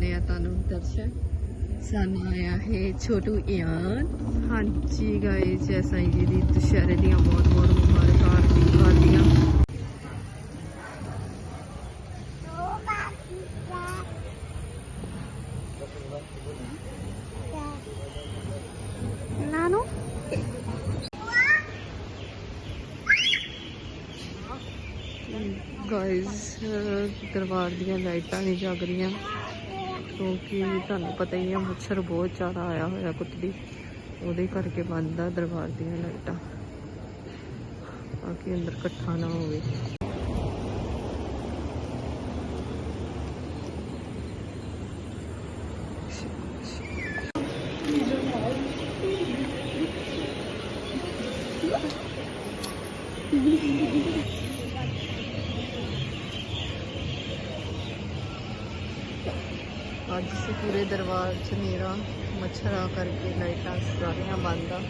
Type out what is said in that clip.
ਦਰਸ਼ਨ। ਸਾਨੂੰ ਆਇਆ ਹੈ ਛੋਟੂ ਇਆਨ। ਹਾਂਜੀ ਗਾਇਸ ਐ ਸਾਈਂ ਜੀ ਦੀ ਦੁਸ਼ਹਿਰੇ ਦੀਆਂ ਬਹੁਤ ਬਹੁਤ ਮੁਬਾਰਕਾਂ ਆਰਤੀ ਵਾਦੀਆਂ ਨਾਨੂ ਗਾਇਸ ਦਰਬਾਰ ਦੀਆਂ ਲਾਈਟਾਂ ਨਹੀਂ ਜਗ ਰਹੀਆਂ। ਕਿਉਂਕਿ ਤੁਹਾਨੂੰ ਪਤਾ ਹੀ ਹੈ ਮੱਛਰ ਬਹੁਤ ਜ਼ਿਆਦਾ ਆਇਆ ਹੋਇਆ ਕੁੱਤੜੀ ਉਹਦੇ ਕਰਕੇ ਬੰਦ ਆ ਦਰਬਾਰ ਦੀਆਂ ਲਾਈਟਾਂ ਤਾਂ ਕਿ ਅੰਦਰ ਇਕੱਠਾ ਨਾ ਹੋਵੇ ਅੱਜ ਸੇ ਪੂਰੇ ਦਰਬਾਰ ਚ ਮੇਰਾ ਮੱਛਰਾਂ ਕਰਕੇ ਲਾਈਟਾਂ ਸਾਰੀਆਂ ਬੰਦ ਆ